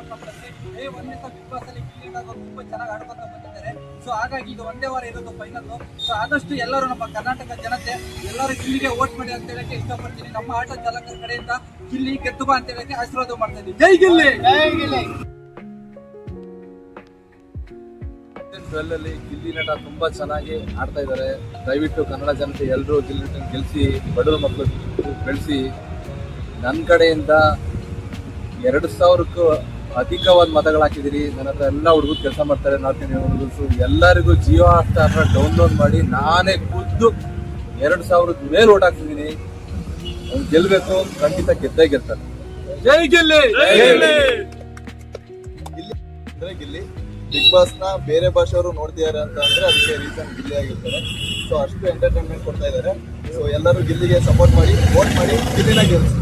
ಏನಪ್ಪಾ ಅಂತಂದ್ರೆ ಏ ಒಂದೇ ಬಿಗ್ ಬಾಸ್ ಅಲ್ಲಿ ಗಿಲ್ಲಿ ನಟ ತುಂಬಾ ಚೆನ್ನಾಗಿ ಆಡ್ಕೊಂತ ಬಂದಿದ್ದಾರೆ. ಸೊ ಹಾಗಾಗಿ ಇದು ಒಂದೇ ವಾರ ಇರೋದು ಫೈನಲ್ ಸೊ ಆದಷ್ಟು ಎಲ್ಲರೂ ನಮ್ಮ ಕರ್ನಾಟಕ ಜನತೆ ಎಲ್ಲರೂ ಕಿಲ್ಲಿಗೆ ವೋಟ್ ಮಾಡಿ ಅಂತ ಹೇಳಕ್ಕೆ ಇಷ್ಟಪಡ್ತೀನಿ. ನಮ್ಮ ಆಟ ಚಾಲಕರ ಕಡೆಯಿಂದ ಕಿಲ್ಲಿ ಗೆದ್ದು ಬಾ ಅಂತ ಹೇಳಕ್ಕೆ ಆಶೀರ್ವಾದ ಮಾಡ್ತಾ ಇದ್ದೀವಿ ಜೈ ಗಿಲ್ಲಿ! ಟ್ವೆಲ್ ಅಲ್ಲಿ ಗಿಲ್ಲಿ ನಟ ತುಂಬಾ ಚೆನ್ನಾಗಿ ಆಡ್ತಾ ಇದ್ದಾರೆ. ದಯವಿಟ್ಟು ಕನ್ನಡ ಜನತೆ ಎಲ್ಲರೂ ಗಿಲ್ಲಿ ನಟನ ಗೆಲ್ಸಿ ಬಡವ್ರ ಮಕ್ಕಳು ಬೆಳೆಸಿ. ನನ್ನ ಕಡೆಯಿಂದ ಎರಡು ಸಾವಿರಕ್ಕೂ ಅಧಿಕವಾದ ಮತಗಳು ಹಾಕಿದಿರಿ ನನ್ನ ಹತ್ರ ಎಲ್ಲ ಹುಡುಗರು ಕೆಲಸ ಮಾಡ್ತಾರೆ ನಾರ್ತ್ ಇಂಡಿಯನ್ ಹುಡುಗರು. ಎಲ್ಲರಿಗೂ ಜಿಯೋ ಹಾಟ್ಸ್ಟಾರ್ನ ಡೌನ್ಲೋಡ್ ಮಾಡಿ ನಾನೇ ಖುದ್ದು ಎರಡು ಸಾವಿರದ ಮೇಲೆ ಓಟ್ ಹಾಕ್ತಿದ್ದೀನಿ. ಅವ್ನು ಗೆಲ್ಬೇಕು ಖಂಡಿತ ಗೆದ್ದೇ ಗೆಲ್ತಾನೆ. ಜೈ ಗೆಲ್ಲಿ! ಅಂದ್ರೆ ಗಿಲ್ಲಿ. ಬಿಗ್ ಬಾಸ್ನ ಬೇರೆ ಭಾಷೆಯವರು ನೋಡ್ತಿದ್ದಾರೆ ಅಂತ ಅಂದ್ರೆ ಅದಕ್ಕೆ ರೀಸನ್ ಗಿಲ್ಲಿ ಆಗಿರ್ತಾರೆ. ಸೊ ಅಷ್ಟು ಎಂಟರ್ಟೈನ್ಮೆಂಟ್ ಕೊಡ್ತಾ ಇದ್ದಾರೆ. ಸೊ ಎಲ್ಲರೂ ಗಿಲ್ಲಿಗೆ ಸಪೋರ್ಟ್ ಮಾಡಿ ವೋಟ್ ಮಾಡಿ ಗಿಲ್ಲಿನ ಗೆಲ್ಸಿ.